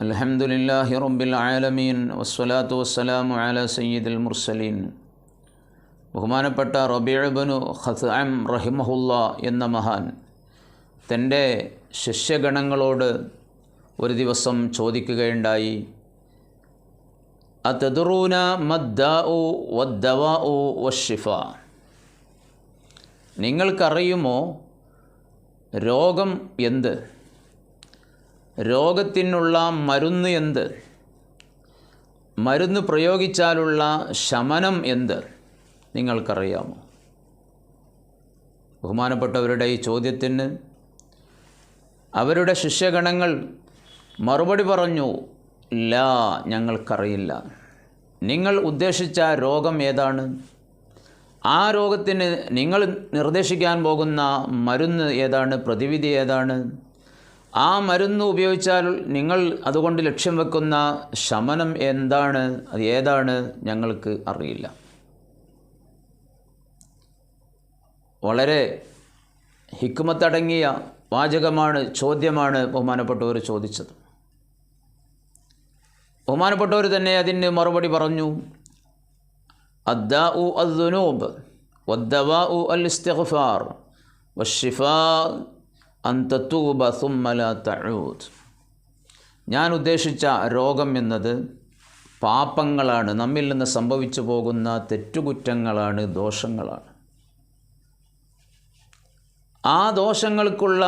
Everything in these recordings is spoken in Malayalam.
الحمد لله رب العالمين والصلاة والسلام على سيد المرسلين ബഹുമാനപ്പെട്ട റബിഅബനു ഖസ്അം റഹിമഹുല്ല എന്ന മഹാൻ തൻ്റെ ശിഷ്യഗണങ്ങളോട് ഒരു ദിവസം ചോദിക്കുകയുണ്ടായി അതദറൂന മദ്ദാഉ വദ്ദവാഉ വഷിഫ നിങ്ങൾക്കറിയുമോ രോഗം എന്ത് രോഗത്തിനുള്ള മരുന്ന് എന്ത്? മരുന്ന് പ്രയോഗിച്ചാലുള്ള ശമനം എന്ത്? നിങ്ങൾക്കറിയാമോ? ബഹുമാനപ്പെട്ടവരുടെ ഈ ചോദ്യത്തിന് അവരുടെ ശിഷ്യഗണങ്ങൾ മറുപടി പറഞ്ഞു ലാ ഞങ്ങൾക്കറിയില്ല. നിങ്ങൾ ഉദ്ദേശിച്ച രോഗം ഏതാണ്? ആ രോഗത്തിന് നിങ്ങൾ നിർദ്ദേശിക്കാൻ പോകുന്ന മരുന്ന് ഏതാണ്? പ്രതിവിധി ഏതാണ്? ആ മരുന്ന് ഉപയോഗിച്ചാൽ നിങ്ങൾ അതുകൊണ്ട് ലക്ഷ്യം വെക്കുന്ന ശമനം എന്താണ്? അത് ഏതാണ്? ഞങ്ങൾക്ക് അറിയില്ല. വളരെ ഹിക്കുമത്തടങ്ങിയ വാചകമാണ് ചോദ്യമാണ് ബഹുമാനപ്പെട്ടവർ ചോദിച്ചത്. ബഹുമാനപ്പെട്ടവർ തന്നെ അതിന് മറുപടി പറഞ്ഞു അദ്ദാഉ അദ്ദുനൂബ് വദ്ദവാഉ അൽ ഇസ്തിഗ്ഫാർ വഷിഫാ അൻ തത്തൂബ സുമ്മല തഊദ്. ഞാൻ ഉദ്ദേശിച്ച രോഗം എന്നത് പാപങ്ങളാണ്. നമ്മിൽ നിന്ന് സംഭവിച്ചു പോകുന്ന തെറ്റുകുറ്റങ്ങളാണ് ദോഷങ്ങളാണ്. ആ ദോഷങ്ങൾക്കുള്ള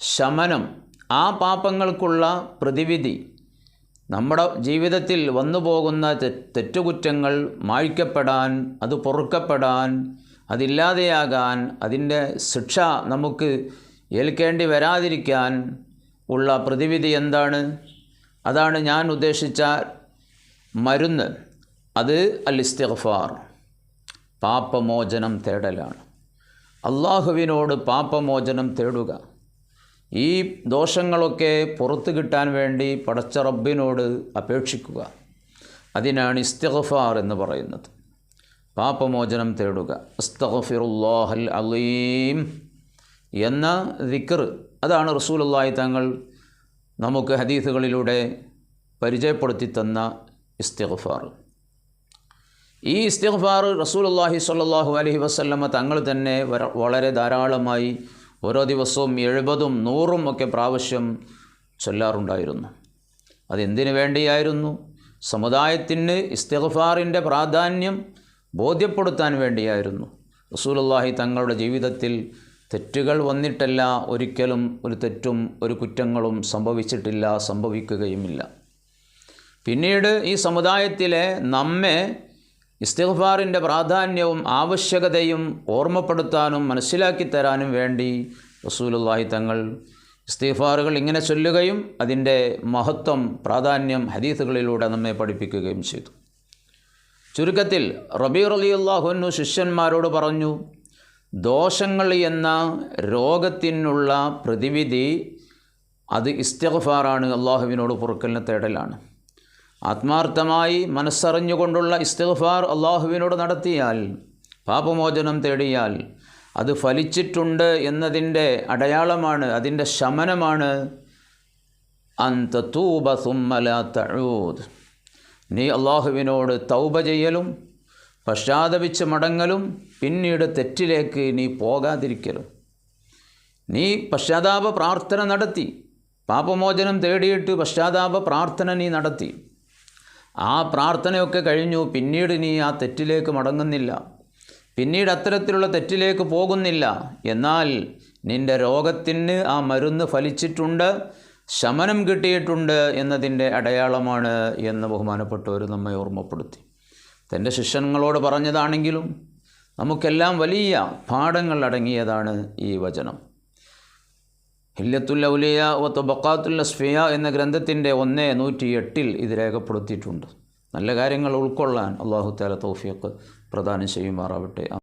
ശമനം ആ പാപങ്ങൾക്കുള്ള പ്രതിവിധി നമ്മുടെ ജീവിതത്തിൽ വന്നു പോകുന്ന തെറ്റുകുറ്റങ്ങൾ മായ്ക്കപ്പെടാൻ അത് പൊറുക്കപ്പെടാൻ അതില്ലാതെയാകാൻ അതിന്റെ ശിക്ഷ നമുക്ക് ഏൽക്കേണ്ടി വരാതിരിക്കാൻ ഉള്ള പ്രതിവിധി എന്താണ്? അതാണ് ഞാൻ ഉദ്ദേശിച്ച മരുന്ന്. അത് അൽ ഇസ്തിഗ്ഫാർ പാപമോചനം തേടലാണ്. അള്ളാഹുവിനോട് പാപമോചനം തേടുക. ഈ ദോഷങ്ങളൊക്കെ പുറത്തു കിട്ടാൻ വേണ്ടി പടച്ച റബ്ബിനോട് അപേക്ഷിക്കുക. അതിനാണ് ഇസ്തഗഫാർ എന്ന് പറയുന്നത്. പാപമോചനം തേടുക. അസ്തഗഫിറുല്ലാഹൽ അലീം. എന്ന ദിക്കർ അതാണ് റസൂലുള്ളാഹി തങ്ങൾ നമുക്ക് ഹദീസുകളിലൂടെ പരിചയപ്പെടുത്തി തന്ന ഇസ്തിഗ്ഫാർ. ഈ ഇസ്തിഗ്ഫാർ റസൂലുള്ളാഹി സ്വല്ലല്ലാഹു അലൈഹി വസല്ലമ തങ്ങൾ തന്നെ വളരെ ധാരാളമായി ഓരോ ദിവസവും എഴുപതും നൂറും ഒക്കെ പ്രാവശ്യം ചൊല്ലാറുണ്ടായിരുന്നു. അതെന്തിനു വേണ്ടിയായിരുന്നു? സമുദായത്തിന് ഇസ്തിഗ്ഫാറിന്റെ പ്രാധാന്യം ബോധ്യപ്പെടുത്താൻ വേണ്ടിയായിരുന്നു. റസൂലുള്ളാഹി തങ്ങളുടെ ജീവിതത്തിൽ തെറ്റുകൾ വന്നിട്ടല്ല ഒരിക്കലും ഒരു തെറ്റും ഒരു കുറ്റങ്ങളും സംഭവിച്ചിട്ടില്ല സംഭവിക്കുകയുമില്ല. പിന്നീട് ഈ സമുദായത്തിലെ നമ്മെ ഇസ്തിഗ്ഫാറിന്റെ പ്രാധാന്യവും ആവശ്യകതയും ഓർമ്മപ്പെടുത്താനും മനസ്സിലാക്കി തരാനും വേണ്ടി റസൂലുള്ളാഹി തങ്ങൾ ഇസ്തിഗ്ഫാറുകൾ ഇങ്ങനെ ചൊല്ലുകയും അതിന്റെ മഹത്വം പ്രാധാന്യം ഹദീസുകളിലൂടെ നമ്മെ പഠിപ്പിക്കുകയും ചെയ്തു. ചുരുക്കത്തിൽ റബീർ അലിയുള്ള അള്ളാഹുനു ശിഷ്യന്മാരോട് പറഞ്ഞു ദോഷങ്ങൾ എന്ന രോഗത്തിനുള്ള പ്രതിവിധി അത് ഇസ്തിഗ്ഫാറാണ്. അള്ളാഹുവിനോട് പൊറുക്കലിനെ തേടലാണ്. ആത്മാർത്ഥമായി മനസ്സറിഞ്ഞുകൊണ്ടുള്ള ഇസ്തിഗ്ഫാർ അള്ളാഹുവിനോട് നടത്തിയാൽ പാപമോചനം തേടിയാൽ അത് ഫലിച്ചിട്ടുണ്ട് എന്നതിന്റെ അടയാളമാണ് അതിന്റെ ശമനമാണ്. അന്തൂബ സുമ്മല തഴൂദ് നീ അള്ളാഹുവിനോട് തൗബ ചെയ്യലും പശ്ചാത്തപിച്ച് മടങ്ങലും പിന്നീട് തെറ്റിലേക്ക് നീ പോകാതിരിക്കലും. നീ പശ്ചാത്താപ പ്രാർത്ഥന നടത്തി. പാപമോചനം തേടിയിട്ട് പശ്ചാത്താപ പ്രാർത്ഥന നീ നടത്തി. ആ പ്രാർത്ഥനയൊക്കെ കഴിഞ്ഞു. പിന്നീട് നീ ആ തെറ്റിലേക്ക് മടങ്ങുന്നില്ല. പിന്നീട് അത്തരത്തിലുള്ള തെറ്റിലേക്ക് പോകുന്നില്ല. എന്നാൽ നിന്റെ രോഗത്തിന് ആ മരുന്ന് ഫലിച്ചിട്ടുണ്ട്. ശമനം കിട്ടിയിട്ടുണ്ട് എന്നതിന്റെ അടയാളമാണ് എന്ന് ബഹുമാനപ്പെട്ടവർ നമ്മെ ഓർമ്മപ്പെടുത്തി. തന്റെ ശിഷ്യന്മാരോട് പറഞ്ഞതാണെങ്കിലും നമുക്കെല്ലാം വലിയ പാഠങ്ങൾ അടങ്ങിയതാണ് ഈ വചനം. ഹില്ലത്തുൽ ഔലിയ വ തൊബക്കാത്തുൽ അസ്ഫിയ എന്ന ഗ്രന്ഥത്തിന്റെ ഒന്ന് നൂറ്റി എട്ടിൽ ഇത് രേഖപ്പെടുത്തിയിട്ടുണ്ട്. നല്ല കാര്യങ്ങൾ ഉൾക്കൊള്ളാൻ അള്ളാഹു താല തൗഫീഖ് പ്രദാനം ചെയ്യുമാറാവട്ടെ.